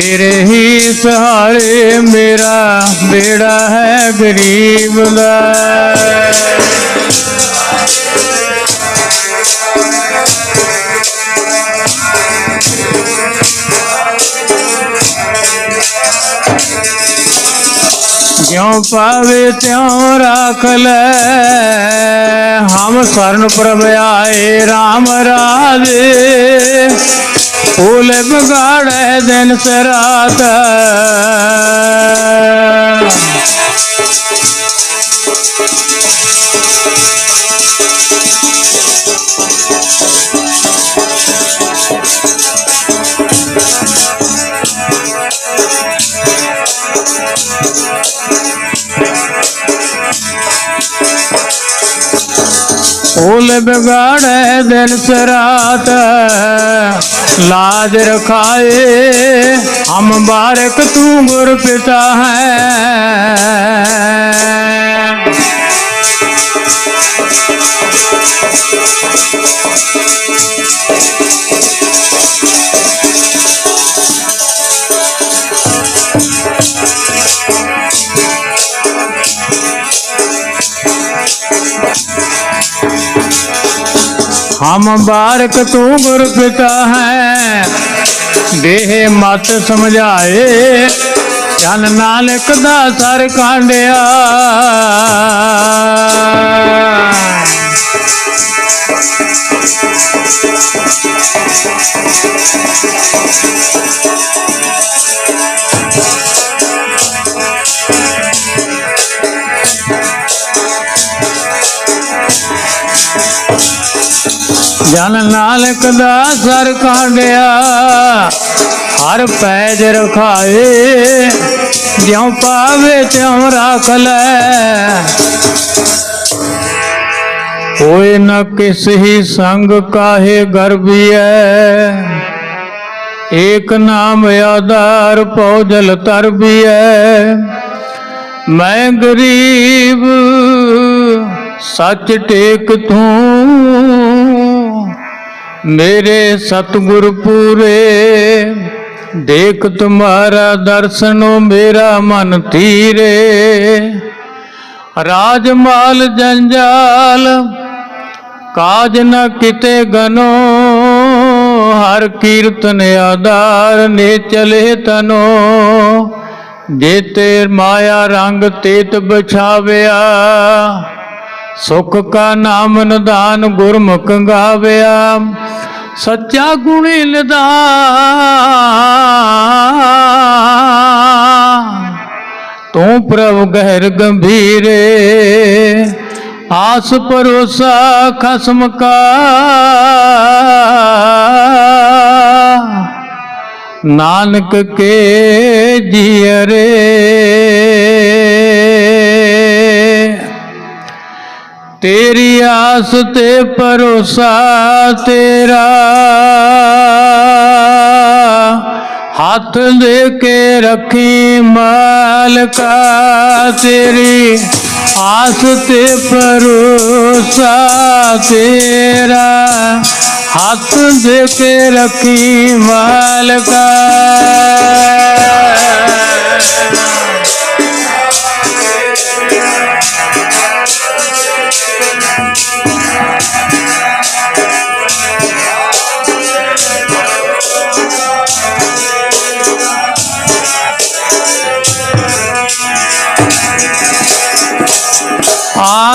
ਤੇਰੇ ਹੀ ਸਹਾਰੇ ਮੇਰਾ ਬੇੜਾ ਹੈ ਗਰੀਬ ਦਾ। ਜਿਉ ਪਾਵੇ ਤਿਉ ਰਾਖ ਲੈ, ਹਮ ਸਰਨ ਪ੍ਰਭ ਆਏ RAM ਰਾਜੇ ਫੂਲ ਬਗਾੜੇ ਦਿਨ ਸਰਾਤ ਫੂਲ ਬਗਾੜੇ ਦਿਨ ਸਰਾਤ ਲਾਜ ਰਖਾਏ ਹਮ ਬਾਰਕ ਤੂੰ ਗੁਰ ਪਿਤਾ ਹੈ। ਹਮ ਬਾਰਕ ਤੂੰ ਗੁਰ ਪਿਤਾ ਹੈ। ਦੇਹ ਮਤ ਸਮਝਾਏ ਜਨ ਨਾਨਕ ਦਾ ਸਰ ਕਾਂਡਿਆ। ਜਨ ਨਾਨਕ ਦਾ ਸਰ ਕਾਂਡਿਆ, ਹਰ ਪੈਜ ਰਖਾਏ, ਜਿਉ ਪਾਵੇ ਤਿਉ ਰੱਖ ਲੈ। ਹੋਏ ਨ ਕਿਸ ਹੀ ਸੰਗ ਕਾਹੇ ਗਰਬੀਐ, ਏਕ ਨਾਮ ਆਧਾਰ ਪਉਜਲ ਤਰਬੀਐ। ਮੈਂ ਗਰੀਬ ਸੱਚ ਟੇਕ ਤੂੰ ਮੇਰੇ ਸਤਿਗੁਰ ਪੂਰੇ, ਦੇਖ ਤੁਮਾਰਾ ਦਰਸ਼ਨੋ ਮੇਰਾ ਮਨ ਧੀਰੇ। ਰਾਜ ਮਾਲ ਜੰਜਾਲ, ਕਾਜ ਨ ਕਿਤੇ ਗਨੋ, ਹਰ ਕੀਰਤਨ ਆਧਾਰ ਨੇ ਚਲੇ ਤਨੋ। ਜੇ ਜੇਤੇ ਮਾਇਆ ਰੰਗ ਤੇਤ ਬਛਾਵਿਆ ਸੁਖ ਕਾ ਨਾਮ ਨਿਦਾਨ ਗੁਰਮੁਖ ਗਾਵਿਆ, ਸੱਚਾ ਗੁਣੀ ਨਿਦਾਨ ਤੂੰ ਪ੍ਰਭ ਗਹਿਰ ਗੰਭੀਰੇ, ਆਸ ਪਰੋਸਾ ਖਸਮ ਕਾ। ਨਾਨਕ ਕੇ ਜੀਅਰੇ ਤੇਰੀ ਆਸ ਤੇ ਭਰੋਸਾ ਤੇਰਾ। ਹੱਥ ਦੇ ਕੇ ਰੱਖੀ ਮਾਲਕਾ ਤੇਰੀ। ਆਸ ਤੇ ਭਰੋਸਾ ਤੇਰਾ। ਹੱਥ ਦੇ ਕੇ ਰੱਖੀ ਮਾਲਕਾ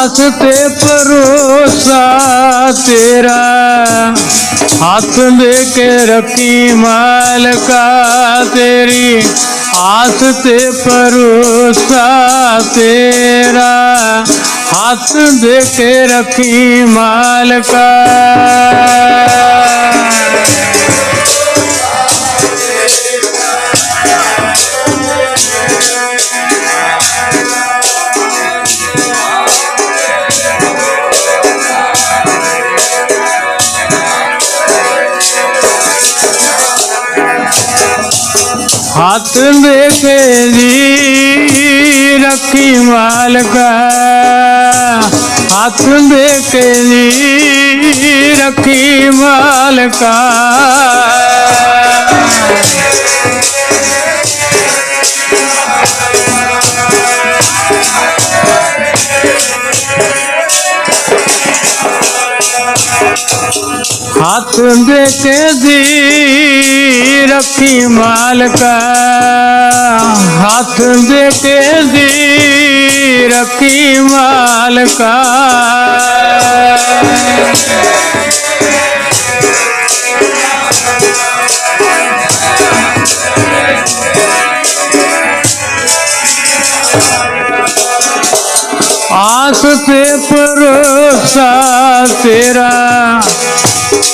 ਹੱਥ ਤੇ ਭਰੋਸਾ ਤੇਰਾ। ਹੱਥ ਦੇ ਕੇ ਰੱਖੀ ਮਾਲਕਾ ਤੇਰੀ। ਆਸ ਤੇ ਭਰੋਸਾ ਤੇਰਾ। ਹੱਥ ਦੇ ਕੇ ਰੱਖੀ ਮਾਲਕਾ। हाथ में केली रखी मालक हाथ में केली रखी मालक हाथ में केली ਰੱਖੀ ਮਾਲਕਾ ਹੱਥ ਦੇ ਕੇ ਦੀ ਰੱਖੀ ਮਾਲਕਾ। ਆਸ ਤੇ ਭਰੋਸਾ ਤੇਰਾ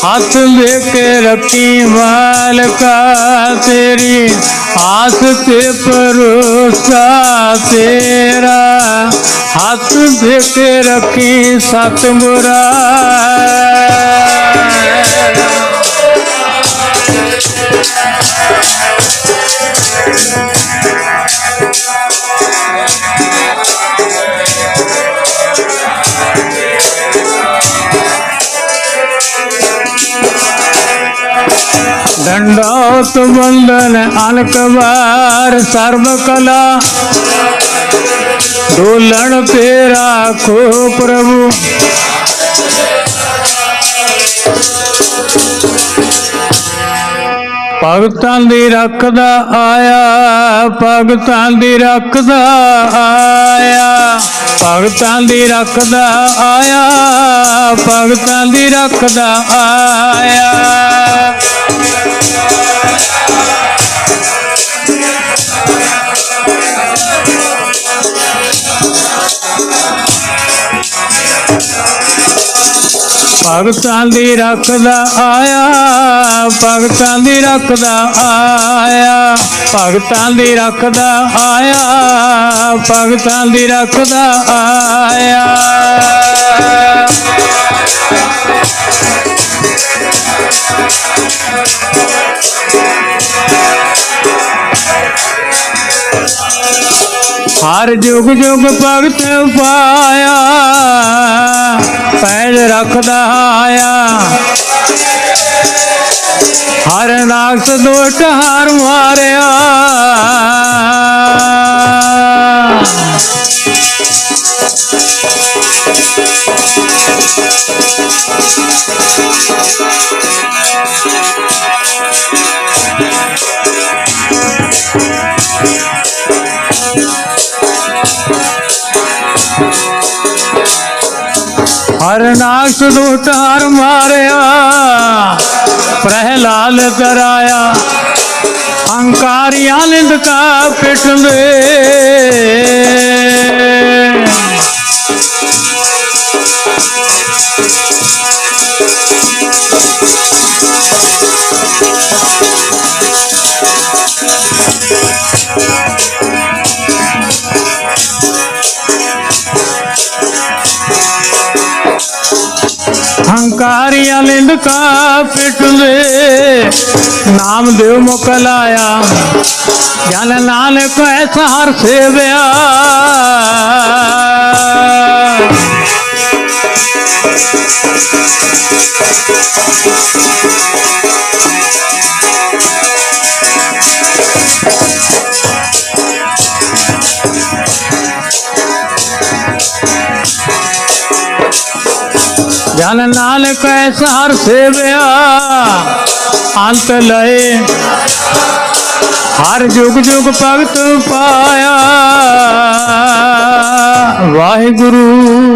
ਹੱਥ ਵੇਖ ਰੱਖੀ ਮਾਲਕਾ ਤੇਰੀ, ਆਸ ਤੇ ਪਰੋਸਾ ਤੇਰਾ ਹੱਥ ਵੇਖ ਰੱਖੀ ਸਤ ਮੁਰਾਦ Thank. दंडौत बंदन अनकबार सर्व कला डोलन पे राखो प्रभु ਭਗਤਾਂ ਦੀ ਰੱਖਦਾ ਆਇਆ ਭਗਤਾਂ ਦੀ ਰੱਖਦਾ ਆਇਆ ਭਗਤਾਂ ਦੀ ਰੱਖਦਾ ਆਇਆ ਭਗਤਾਂ ਦੀ ਰੱਖਦਾ ਆਇਆ ਭਗਤਾਂ ਦੀ ਰੱਖਦਾ ਆਇਆ, ਭਗਤਾਂ ਦੀ ਰੱਖਦਾ ਆਇਆ, ਭਗਤਾਂ ਦੀ ਰੱਖਦਾ ਆਇਆ, ਭਗਤਾਂ ਦੀ ਰੱਖਦਾ ਆਇਆ। ਹਰ ਜੁਗ ਜੁਗ ਭਗਤ ਪਾਇਆ ਪੈਰ ਰੱਖਦਾ ਆਇਆ। ਹਰ ਨਾਕਸ ਦੋਟ ਹਰ ਮਾਰਿਆ। ਹਰ ਨਾਸ਼ ਨੂੰ ਧਾਰ ਮਾਰਿਆ ਪ੍ਰਹਿਲਾਲ ਕਰਾਇਆ ਹੰਕਾਰੀਆਂ ਲਿੰਦ ਕਾ ਪਿੱਠ ਦੇ। ਪਿਟਲੇ ਨਾਮਦੇਵ ਮੁਖ ਲਾਇਆ ਜਨ ਨਾਨਕ ਐਸਾ ਹਰ ਸੇਵਿਆ Thank you. ਜਨ ਨਾਨਕ ਐਸਾ ਹਰ ਸੇਵਿਆ ਅੰਤ ਲਏ। ਹਰ ਜੁਗ ਜੁਗ ਭਗਤ ਪਾਇਆ। ਵਾਹਿਗੁਰੂ।